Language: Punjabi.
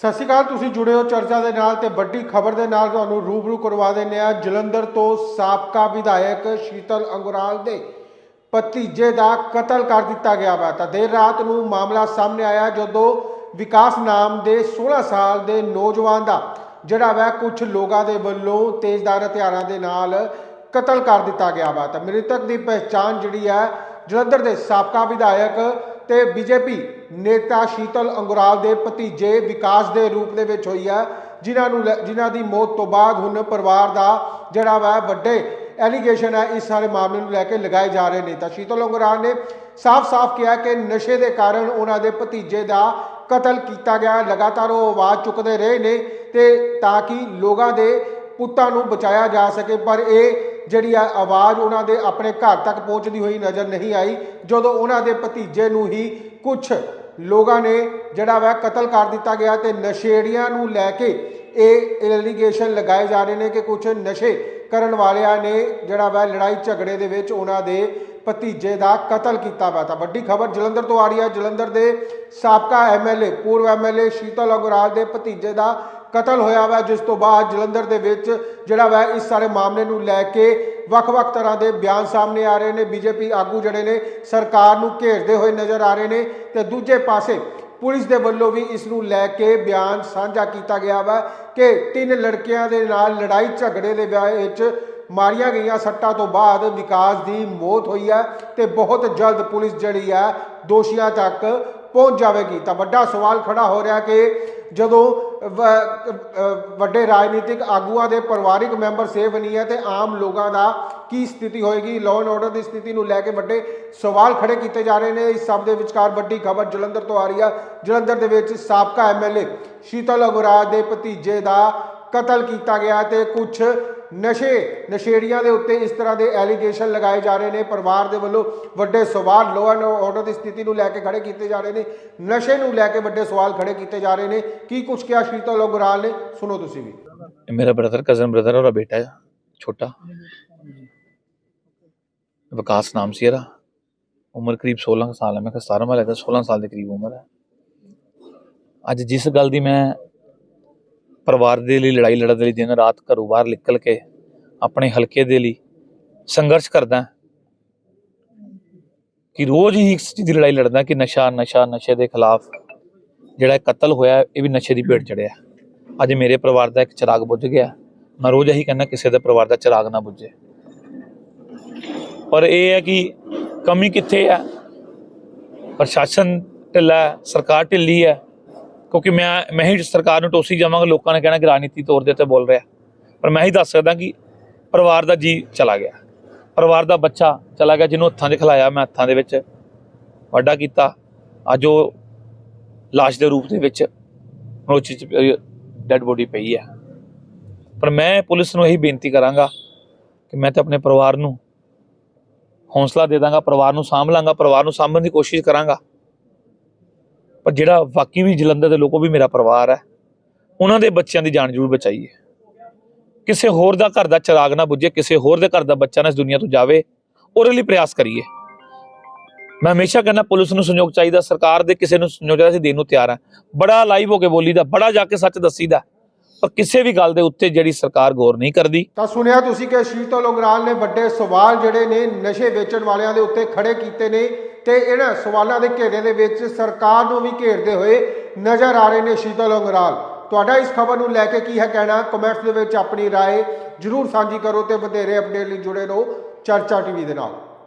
ਸਤਿ ਸ਼੍ਰੀ ਅਕਾਲ, ਤੁਸੀਂ ਜੁੜੇ ਹੋ ਚਰਚਾ ਦੇ ਨਾਲ ਤੇ ਵੱਡੀ ਖਬਰ ਦੇ ਨਾਲ ਤੁਹਾਨੂੰ ਰੂਬਰੂ ਕਰਵਾ ਦਿੰਦੇ ਆ ਜਲੰਧਰ ਤੋਂ ਸਾਬਕਾ ਵਿਧਾਇਕ ਸ਼ੀਤਲ ਅੰਗੁਰਾਲ ਦੇ ਭਤੀਜੇ ਦਾ ਕਤਲ ਕਰ ਦਿੱਤਾ ਗਿਆ ਵਾ। ਤਾਂ ਦੇਰ ਰਾਤ ਨੂੰ ਮਾਮਲਾ ਸਾਹਮਣੇ ਆਇਆ ਜਦੋਂ ਵਿਕਾਸ ਨਾਮ ਦੇ 16 ਸਾਲ ਦੇ ਨੌਜਵਾਨ ਦਾ, ਜਿਹੜਾ ਵਾ ਕੁਝ ਲੋਕਾਂ ਦੇ ਵੱਲੋਂ ਤੇਜ਼ਦਾਰ ਹਥਿਆਰਾਂ ਦੇ ਨਾਲ ਕਤਲ ਕਰ ਦਿੱਤਾ ਗਿਆ ਵਾ। ਤਾਂ ਮ੍ਰਿਤਕ ਦੀ ਪਹਿਚਾਣ ਜਿਹੜੀ ਹੈ ਜਲੰਧਰ ਦੇ ਸਾਬਕਾ ਵਿਧਾਇਕ ਤੇ ਬੀਜੇਪੀ ਨੇਤਾ ਸ਼ੀਤਲ ਅੰਗੁਰਾਲ ਦੇ ਭਤੀਜੇ ਵਿਕਾਸ ਦੇ ਰੂਪ ਦੇ ਵਿੱਚ ਹੋਈ ਹੈ, ਜਿਨ੍ਹਾਂ ਨੂੰ ਲੈ- ਜਿਨ੍ਹਾਂ ਦੀ ਮੌਤ ਤੋਂ ਬਾਅਦ ਹੁਣ ਪਰਿਵਾਰ ਦਾ ਜਿਹੜਾ ਵਾ ਵੱਡੇ ਐਲੀਗੇਸ਼ਨ ਹੈ, ਇਸ ਸਾਰੇ ਮਾਮਲੇ ਨੂੰ ਲੈ ਕੇ ਲਗਾਏ ਜਾ ਰਹੇ ਨੇ। ਤਾਂ ਸ਼ੀਤਲ ਅੰਗੁਰਾਲ ਨੇ ਸਾਫ਼-ਸਾਫ਼ ਕਿਹਾ ਕਿ ਨਸ਼ੇ ਦੇ ਕਾਰਨ ਉਹਨਾਂ ਦੇ ਭਤੀਜੇ ਦਾ ਕਤਲ ਕੀਤਾ ਗਿਆ। ਲਗਾਤਾਰ ਉਹ ਆਵਾਜ਼ ਚੁੱਕਦੇ ਰਹੇ ਨੇ ਤੇ ਤਾਂ ਕਿ ਲੋਕਾਂ ਦੇ ਪੁੱਤਾਂ ਨੂੰ ਬਚਾਇਆ ਜਾ ਸਕੇ, ਪਰ ਇਹ ਜਿਹੜੀ ਆ ਆਵਾਜ਼ ਉਹਨਾਂ ਦੇ ਆਪਣੇ ਘਰ ਤੱਕ ਪਹੁੰਚਦੀ ਹੋਈ ਨਜ਼ਰ ਨਹੀਂ ਆਈ, ਜਦੋਂ ਉਹਨਾਂ ਦੇ ਭਤੀਜੇ ਨੂੰ ਹੀ ਕੁਝ ਲੋਕਾਂ ਨੇ ਜਿਹੜਾ ਵਾ ਕਤਲ ਕਰ ਦਿੱਤਾ ਗਿਆ ਤੇ ਨਸ਼ੇੜੀਆਂ ਨੂੰ ਲੈ ਕੇ ਇਹ ਐਲੀਗੇਸ਼ਨ ਲਗਾਏ ਜਾ ਰਹੇ ਨੇ ਕਿ ਕੁਝ ਨਸ਼ੇ ਕਰਨ ਵਾਲਿਆਂ ਨੇ ਜਿਹੜਾ ਵਾ ਲੜਾਈ ਝਗੜੇ ਦੇ ਵਿੱਚ ਉਹਨਾਂ ਦੇ ਭਤੀਜੇ ਦਾ ਕਤਲ ਕੀਤਾ ਵਾ। ਤਾਂ ਵੱਡੀ ਖਬਰ ਜਲੰਧਰ ਤੋਂ ਆ ਰਹੀ ਹੈ ਜਲੰਧਰ ਦੇ ਸਾਬਕਾ ਐਮਐਲਏ ਪੂਰਵ ਐਮਐਲਏ ਸ਼ੀਤਲ ਅਗਰਾਲ ਦੇ ਭਤੀਜੇ ਦਾ ਕਤਲ ਹੋਇਆ ਵਾ, ਜਿਸ ਤੋਂ ਬਾਅਦ ਜਲੰਧਰ ਦੇ ਵਿੱਚ ਜਿਹੜਾ ਵਾ, ਇਸ ਸਾਰੇ ਮਾਮਲੇ ਨੂੰ ਲੈ ਕੇ ਵੱਖ-ਵੱਖ ਤਰ੍ਹਾਂ ਦੇ ਬਿਆਨ ਸਾਹਮਣੇ ਆ ਰਹੇ ਨੇ। ਬੀਜੇਪੀ ਆਗੂ ਜਿਹੜੇ ਨੇ, ਸਰਕਾਰ ਨੂੰ ਘੇਰਦੇ ਹੋਏ ਨਜ਼ਰ ਆ ਰਹੇ ਨੇ ਤੇ ਦੂਜੇ ਪਾਸੇ ਪੁਲਿਸ ਦੇ ਵੱਲੋਂ ਵੀ ਇਸ ਨੂੰ ਲੈ ਕੇ ਬਿਆਨ ਸਾਂਝਾ ਕੀਤਾ ਗਿਆ ਵਾ ਕਿ ਤਿੰਨ ਲੜਕਿਆਂ ਦੇ ਨਾਲ ਲੜਾਈ ਝਗੜੇ ਦੇ ਵਿਆਹ ਵਿੱਚ ਮਾਰੀਆਂ ਗਈਆਂ ਸੱਟਾਂ ਤੋਂ ਬਾਅਦ ਵਿਕਾਸ ਦੀ ਮੌਤ ਹੋਈ ਹੈ ਤੇ ਬਹੁਤ ਜਲਦ ਪੁਲਿਸ ਜਿਹੜੀ ਹੈ, ਦੋਸ਼ੀਆਂ ਤੱਕ ਪਹੁੰਚ ਜਾਵੇਗੀ। ਤਾਂ ਵੱਡਾ ਸਵਾਲ ਖੜਾ ਹੋ ਰਿਹਾ ਕਿ ਜਦੋਂ ਵੱਡੇ ਰਾਜਨੀਤਿਕ ਆਗੂਆਂ ਦੇ ਪਰਿਵਾਰਿਕ ਮੈਂਬਰ ਸੇਵ ਨਹੀਂ ਹੈ ਤੇ ਆਮ ਲੋਕਾਂ ਦਾ ਕੀ ਸਥਿਤੀ ਹੋਏਗੀ? ਲਾਅ ਐਂਡ ਆਰਡਰ ਦੀ ਸਥਿਤੀ ਨੂੰ ਲੈ ਕੇ ਵੱਡੇ ਸਵਾਲ ਖੜੇ ਕੀਤੇ ਜਾ ਰਹੇ ਨੇ। ਇਸ ਸਭ ਦੇ ਵਿਚਕਾਰ ਵੱਡੀ ਖਬਰ ਜਲੰਧਰ ਤੋਂ ਆ ਰਹੀ ਹੈ ਜਲੰਧਰ ਦੇ ਵਿੱਚ ਸਾਬਕਾ ਐਮਐਲਏ ਸ਼ੀਤਲ ਅਗਰਾਜ ਦੇ ਭਤੀਜੇ ਦਾ ਕਤਲ ਕੀਤਾ ਗਿਆ ਤੇ ਕੁਝ ਨਸ਼ੇ, ਨਸ਼ੇੜੀਆਂ ਦੇ ਉੱਤੇ ਇਸ ਤਰ੍ਹਾਂ ਦੇ ਐਲੀਗੇਸ਼ਨ ਲਗਾਏ ਜਾ ਰਹੇ ਨੇ, ਪਰਿਵਾਰ ਦੇ ਵੱਲੋਂ ਵੱਡੇ ਸਵਾਲ ਲਾਅ ਐਂਡ ਆਰਡਰ ਦੀ ਸਥਿਤੀ ਨੂੰ ਲੈ ਕੇ ਖੜੇ ਕੀਤੇ ਜਾ ਰਹੇ ਨੇ, ਨਸ਼ੇ ਨੂੰ ਲੈ ਕੇ ਵੱਡੇ ਸਵਾਲ ਖੜੇ ਕੀਤੇ ਜਾ ਰਹੇ ਨੇ, ਕੀ ਕੁਝ ਕਿਹਾ ਸ਼ੀਤਲ ਅਗਰਾਲ ਨੇ, ਸੁਣੋ ਤੁਸੀਂ ਵੀ। ਮੇਰਾ ਬ੍ਰਦਰ ਕਜ਼ਨ ਬ੍ਰਦਰ ਔਰ ਬੇਟਾ ਹੈ ਛੋਟਾ। ਵਿਕਾਸ ਨਾਮ ਸੀ ਇਹਦਾ। ਉਮਰ ਕਰੀਬ 16 ਸਾਲ ਹੈ ਮੈਂ ਕਿਹਾ 17 ਵਾਲਾ ਹੈ 16 ਸਾਲ ਦੇ ਕਰੀਬ ਉਮਰ ਹੈ ਅੱਜ ਜਿਸ ਗੱਲ ਦੀ ਮੈਂ ਪਰਿਵਾਰ ਦੇ ਲਈ, ਲੜਾਈ ਲੜਨ ਦੇ ਲਈ ਦਿਨ ਰਾਤ ਘਰੋਂ ਬਾਹਰ ਨਿਕਲ ਕੇ ਆਪਣੇ ਹਲਕੇ ਦੇ ਲਈ ਸੰਘਰਸ਼ ਕਰਦਾ ਕਿ ਰੋਜ਼ ਹੀ ਇਸ ਚੀਜ਼ ਦੀ ਲੜਾਈ ਲੜਦਾ ਕਿ ਨਸ਼ਾ ਨਸ਼ਾ, ਨਸ਼ੇ ਦੇ ਖਿਲਾਫ ਜਿਹੜਾ ਕਤਲ ਹੋਇਆ ਇਹ ਵੀ ਨਸ਼ੇ ਦੀ ਭੇਟ ਚੜਿਆ ਅੱਜ ਮੇਰੇ ਪਰਿਵਾਰ ਦਾ ਇੱਕ ਚਿਰਾਗ ਬੁੱਝ ਗਿਆ ਮੈਂ ਰੋਜ਼ ਇਹੀ ਕਹਿੰਦਾ ਕਿਸੇ ਦੇ ਪਰਿਵਾਰ ਦਾ ਚਿਰਾਗ ਨਾ ਬੁੱਝੇ। ਪਰ ਇਹ ਹੈ ਕਿ ਕਮੀ ਕਿੱਥੇ ਹੈ? ਪ੍ਰਸ਼ਾਸਨ ਢਿੱਲਾ ਸਰਕਾਰ ਢਿੱਲੀ ਹੈ। ਕਿਉਂਕਿ ਮੈਂ ਮੈਂ ਹੀ ਸਰਕਾਰ ਨੂੰ ਟੋਸੀ ਜਾਵਾਂਗਾ, ਲੋਕਾਂ ਨੇ ਕਹਿਣਾ ਕਿ ਰਾਜਨੀਤੀ ਤੌਰ ਦੇ ਉੱਤੇ ਬੋਲ ਰਿਹਾ। ਪਰ ਮੈਂ ਹੀ ਦੱਸ ਸਕਦਾ ਕਿ ਪਰਿਵਾਰ ਦਾ ਜੀ ਚਲਾ ਗਿਆ। ਪਰਿਵਾਰ ਦਾ ਬੱਚਾ ਚਲਾ ਗਿਆ, ਜਿਹਨੂੰ ਹੱਥਾਂ 'ਚ ਖਿਲਾਇਆ ਮੈਂ, ਹੱਥਾਂ ਦੇ ਵਿੱਚ ਵੱਡਾ ਕੀਤਾ। ਅੱਜ ਉਹ ਲਾਸ਼ ਦੇ ਰੂਪ ਦੇ ਵਿੱਚ ਮੋਚੀ ਚ ਡੈੱਡ ਬੋਡੀ ਪਈ ਹੈ ਪਰ ਮੈਂ ਪੁਲਿਸ ਨੂੰ ਇਹੀ ਬੇਨਤੀ ਕਰਾਂਗਾ ਕਿ ਮੈਂ ਤਾਂ ਆਪਣੇ ਪਰਿਵਾਰ ਨੂੰ ਹੌਸਲਾ ਦੇ ਦਾਂਗਾ, ਪਰਿਵਾਰ ਨੂੰ ਸਾਂਭ ਲਾਂਗਾ, ਪਰਿਵਾਰ ਨੂੰ ਸਾਂਭਣ ਦੀ ਕੋਸ਼ਿਸ਼ ਕਰਾਂਗਾ। ਪਰ ਜਿਹੜਾ ਵਾਕਈ ਵੀ ਜਲੰਧਰ ਦੇ ਲੋਕੋ ਵੀ ਮੇਰਾ ਪਰਿਵਾਰ ਹੈ, ਉਹਨਾਂ ਦੇ ਬੱਚਿਆਂ ਦੀ ਜਾਨ ਜ਼ਰੂਰ ਬਚਾਈਏ ਕਿਸੇ ਹੋਰ ਦਾ ਘਰ ਦਾ ਚਿਰਾਗ ਨਾ ਬੁੱਝੇ, ਕਿਸੇ ਹੋਰ ਦੇ ਘਰ ਦਾ ਬੱਚਾ ਨਾ ਇਸ ਦੁਨੀਆ ਤੋਂ ਜਾਵੇ, ਉਹਦੇ ਲਈ ਪ੍ਰਯਾਸ ਕਰੀਏ। ਮੈਂ ਹਮੇਸ਼ਾ ਕਹਿੰਦਾ ਪੁਲਿਸ ਨੂੰ ਸਹਿਯੋਗ ਚਾਹੀਦਾ, ਸਰਕਾਰ ਦੇ ਕਿਸੇ ਨੂੰ ਸਹਿਯੋਗ ਚਾਹੀਦਾ, ਅਸੀਂ ਦੇਣ ਨੂੰ ਤਿਆਰ ਹਾਂ। ਬੜਾ ਲਾਈਵ ਹੋ ਕੇ ਬੋਲੀਦਾ, ਬੜਾ ਜਾ ਕੇ ਸੱਚ ਦੱਸੀਦਾ, ਪਰ ਕਿਸੇ ਵੀ ਗੱਲ ਦੇ ਉੱਤੇ ਜਿਹੜੀ ਸਰਕਾਰ ਗੌਰ ਨਹੀਂ ਕਰਦੀ। ਤਾਂ ਸੁਣਿਆ ਤੁਸੀਂ ਕਿ ਸ਼ੀਤਲ ਉਗਰਾਲ ਨੇ ਵੱਡੇ ਸਵਾਲ ਜਿਹੜੇ ਨੇ ਨਸ਼ੇ ਵੇਚਣ ਵਾਲਿਆਂ ਦੇ ਉੱਤੇ ਖੜੇ ਕੀਤੇ ਨੇ। ਤੇ ਇਹਨਾਂ ਸਵਾਲਾਂ ਦੇ ਘੇਰੇ ਦੇ ਵਿੱਚ ਸਰਕਾਰ ਨੂੰ ਵੀ ਘੇਰਦੇ ਹੋਏ ਨਜ਼ਰ ਆ ਰਹੇ ਨੇ ਸ਼ੀਤਲ ਉਗਰਾਲ ਤੁਹਾਡਾ ਇਸ ਖਬਰ ਨੂੰ ਲੈ ਕੇ ਕੀ ਹੈ ਕਹਿਣਾ ਕਮੈਂਟਸ ਦੇ ਵਿੱਚ ਆਪਣੀ رائے ਜਰੂਰ ਸਾਂਝੀ ਕਰੋ ਤੇ ਵਧੇਰੇ ਅਪਡੇਟ ਲਈ ਜੁੜੇ ਰਹੋ ਚਰਚਾ ਟੀਵੀ ਦੇ ਨਾਲ